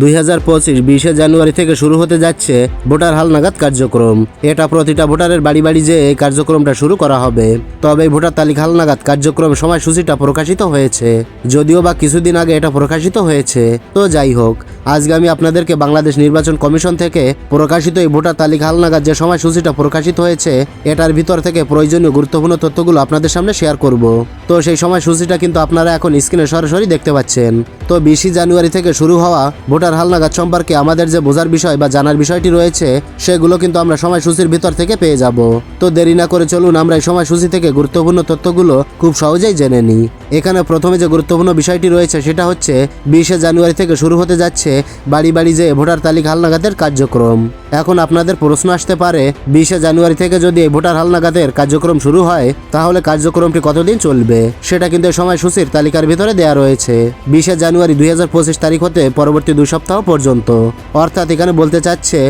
দুই হাজার পঁচিশ বিশে জানুয়ারি থেকে শুরু হতে যাচ্ছে ভোটার হালনাগাদ কার্যক্রম। এটা প্রতিটা ভোটারের বাড়ি বাড়ি যেয়ে এই কার্যক্রমটা শুরু করা হবে। তবে ভোটার তালিকা হালনাগাদ কার্যক্রম সময়সূচিটা প্রকাশিত হয়েছে। যদিও বা কিছুদিন আগে এটা প্রকাশিত হয়েছে। তো যাই হোক আজকে আমি আপনাদেরকে বাংলাদেশ নির্বাচন কমিশন থেকে প্রকাশিত এই ভোটার তালিকা হালনাগাদ যে সময়সূচিটা প্রকাশিত হয়েছে, এটার ভিতর থেকে প্রয়োজনীয় গুরুত্বপূর্ণ তথ্যগুলো আপনাদের সামনে শেয়ার করব। তো সেই সময়সূচিটা কিন্তু আপনারা এখন স্ক্রিনে সরাসরি দেখতে পাচ্ছেন। তো বিশে জানুয়ারি থেকে শুরু হওয়া ভোটার হালনাগাদ সম্পর্কে আমাদের যে বোঝার বিষয় বা জানার বিষয়টি রয়েছে, সেগুলো কিন্তু আমরা সময়সূচির ভিতর থেকে পেয়ে যাব। তো দেরি না করে চলুন আমরা এই সময়সূচি থেকে গুরুত্বপূর্ণ তথ্যগুলো খুব সহজেই জেনে নিই। এখানে প্রথমে যে গুরুত্বপূর্ণ বিষয়টি রয়েছে, সেটা হচ্ছে বিশে জানুয়ারি থেকে শুরু হতে যাচ্ছে বাড়ি বাড়ি যেয়ে ভোটার তালিকা হালনাগাদের কার্যক্রম। এখন আপনাদের প্রশ্ন আসতে পারে, বিশে জানুয়ারি থেকে যদি এই ভোটার হালনাগাদের কার্যক্রম শুরু হয়, তাহলে কার্যক্রমটি কতদিন চলবে? সেটা কিন্তু সময়সূচির তালিকার ভিতরে দেওয়া রয়েছে। বিশে জানুয়ারি দুই হাজার পঁচিশ তারিখ হতে পরবর্তী দুই সপ্তাহ পর্যন্ত। অর্থাৎ এখানে বলতে চাচ্ছে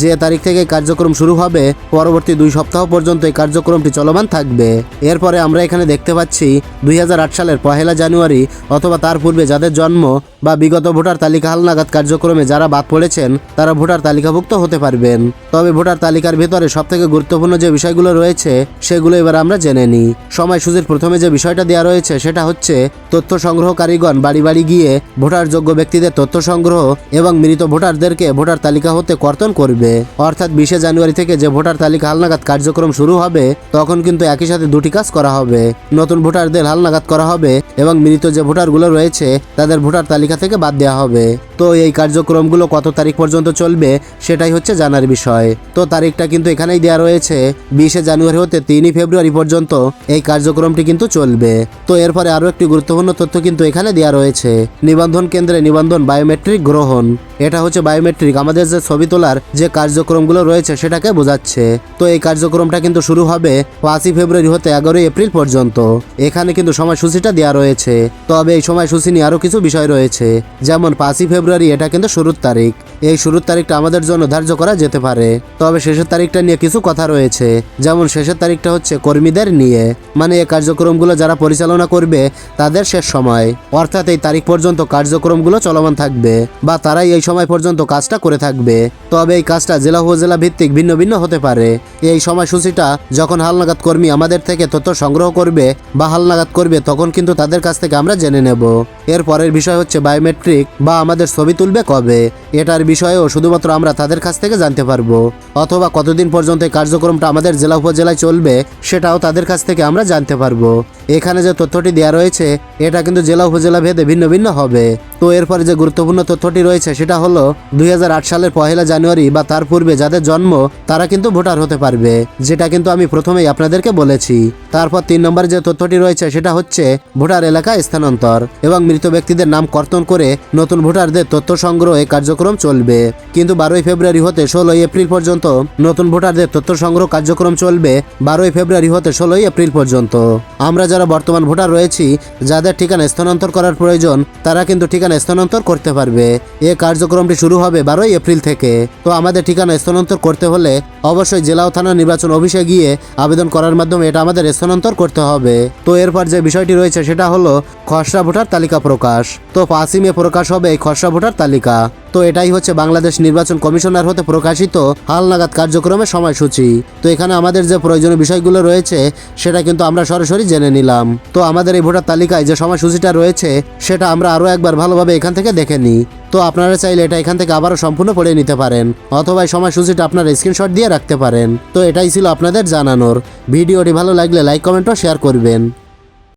যে তারিখ থেকে কার্যক্রম শুরু হবে, পরবর্তী দুই সপ্তাহ পর্যন্ত এই কার্যক্রমটি চলমান থাকবে। এরপরে আমরা এখানে দেখতে পাচ্ছি দুই হাজার আট সালের পহেলা জানুয়ারি অথবা তার পূর্বে যাদের জন্ম বা বিগত ভোটার তালিকা হালনাগাদ কার্যক্রমে যারা বাদ পড়েছেন, তারা ভোটার তালিকাভুক্ত হতে পারবেন। তবে ভোটার তালিকার ভেতরে সবথেকে গুরুত্বপূর্ণ যে বিষয়গুলো রয়েছে, সেগুলো এবার আমরা জেনে নিই। সময় সময়সূচির প্রথমে যে বিষয়টা দেওয়া রয়েছে, সেটা হচ্ছে তথ্য সংগ্রহকারীগণ বাড়ি বাড়ি গিয়ে ভোটার যোগ্য ব্যক্তিদের তথ্য সংগ্রহ এবং মৃত ভোটারদেরকে ভোটার তালিকা হতে কর্তন করবে। অর্থাৎ বিশে জানুয়ারি থেকে যে ভোটার তালিকা হালনাগাদ কার্যক্রম শুরু হবে, তখন কিন্তু একই সাথে দুটি কাজ করা হবে। নতুন ভোটারদের হালনাগাদ করা হবে এবং মৃত যে ভোটারগুলো রয়েছে, তাদের ভোটার তালিকা থেকে বাদ দেওয়া হবে। তো এই কার্যক্রমগুলো কত তারিখ পর্যন্ত চলবে সেটাই হচ্ছে জানার বিষয়। তো তারিখটা কিন্তু এখানেই দেওয়া রয়েছে, বিশে জানুয়ারি হতে তিনই ফেব্রুয়ারি পর্যন্ত এই কার্যক্রমটি কিন্তু চলবে। তো এরপরে আরও একটি গুরুত্বপূর্ণ তথ্য কিন্তু এখানে দেওয়া রয়েছে। নিবন্ধন কেন্দ্রে নিবন্ধন বায়োমেট্রিক গ্রহণ। এটা হচ্ছে বায়োমেট্রিক। আমাদের যে ছবি তোলার যে কার্যক্রমগুলো রয়েছে সেটাকে বোঝাচ্ছে। তো এই কার্যক্রমটা কিন্তু শুরু হবে পাঁচই ফেব্রুয়ারি হতে এগারোই এপ্রিল পর্যন্ত। এখানে কিন্তু সময়সূচিটা দেওয়া রয়েছে। তবে এই সময়সূচি নিয়ে আরও কিছু বিষয় রয়েছে। যেমন পাঁচই ফেব্রুয়ারি এটা কিন্তু শুরুর তারিখ। এই শুরুর তারিখটা আমাদের জন্য ধার্য করা যেতে পারে। তবে শেষের তারিখটা নিয়ে কিছু কথা রয়েছে। যেমন শেষের তারিখটা হচ্ছে কর্মীদের নিয়ে। মানে এই কার্যক্রমগুলো যারা পরিচালনা করবে, তাদের শেষ সময়। অর্থাৎ এই তারিখ পর্যন্ত কার্যক্রমগুলো চলমান থাকবে বা তারাই এই সময় পর্যন্ত কাজটা করে থাকবে। তবে এই কাজটা জেলা উপজেলা ভিত্তিক ভিন্ন ভিন্ন হতে পারে। এই সময়সূচিটা যখন হালনাগাদ কর্মী আমাদের থেকে তথ্য সংগ্রহ করবে বা হালনাগাদ করবে, তখন কিন্তু তাদের কাছ থেকে আমরা জেনে নেব। এর পরের বিষয় হচ্ছে বায়োমেট্রিক বা আমাদের ছবি তুলবে কবে? এটার বিষয়েও শুধুমাত্র আমরা তাদের কাছ থেকে জানতে পারব। অথবা কতদিন পর্যন্ত কার্যক্রমটা আমাদের জেলা উপজেলায় চলবে, সেটাও তাদের কাছ থেকে আমরা জানতে পারব। এখানে যে তথ্যটি দেওয়া রয়েছে, এটা কিন্তু জেলা উপজেলা ভেদে ভিন্ন ভিন্ন হবে। তো এরপরে যে গুরুত্বপূর্ণ তথ্যটি রয়েছে, সেটা হলো দুই হাজার আট সালের পহেলা জানুয়ারি বা তার পূর্বে যাদের জন্ম, তারা কিন্তু ভোটার হতে পারবে, যেটা কিন্তু আমি প্রথমেই আপনাদেরকে বলেছি। তারপর তিন নম্বর যে তথ্যটি রয়েছে, সেটা হচ্ছে ভোটার এলাকা স্থানান্তর এবং মৃত ব্যক্তিদের নাম কর্তন করে নতুন ভোটারদের তথ্য সংগ্রহ কার্যক্রম চলবে। কিন্তু বারোই ফেব্রুয়ারি হতে ষোলোই এপ্রিল পর্যন্ত নতুন ভোটারদের তথ্য সংগ্রহ কার্যক্রম চলবে বারোই ফেব্রুয়ারি হতে ষোলোই এপ্রিল পর্যন্ত। আমরা যারা বর্তমান ভোটার রয়েছি, যাদের ঠিকানা স্থানান্তর করার প্রয়োজন, তারা কিন্তু ঠিকানা স্থানান্তর করতে পারবে। এ কার্যক্রমটি শুরু হবে বারোই এপ্রিল থেকে। তো আমাদের ঠিকানা স্থানান্তর করতে হলে অবশ্যই জেলা ও থানা নির্বাচন অফিসে গিয়ে আবেদন করার মাধ্যমে এটা আমাদের স্থানান্তর করতে হবে। তো এরপর যে বিষয়টি রয়েছে সেটা হলো খসড়া ভোটার তালিকা প্রকাশ। তো পাঁচই মে প্রকাশ হবে এই খসড়া ভোটার তালিকা। তো এটাই হচ্ছে বাংলাদেশ নির্বাচন কমিশনার হতে প্রকাশিত হালনাগাদ কার্যক্রমের সময়সূচি। তো এখানে আমাদের যে প্রয়োজনীয় বিষয়গুলো রয়েছে, সেটা কিন্তু আমরা সরাসরি জেনে নিলাম। তো আমাদের এই ভোটার তালিকায় যে সময়সূচিটা রয়েছে, সেটা আমরা আরও একবার ভালোভাবে এখান থেকে দেখে নিই। তো আপনারা চাইলে এটা এখান থেকে আবারও সম্পূর্ণ পড়ে নিতে পারেন, অথবা এই সময়সূচিটা আপনারা স্ক্রিনশট দিয়ে রাখতে পারেন। তো এটাই ছিল আপনাদের জানানোর। ভিডিওটি ভালো লাগলে লাইক, কমেন্ট ও শেয়ার করবেন।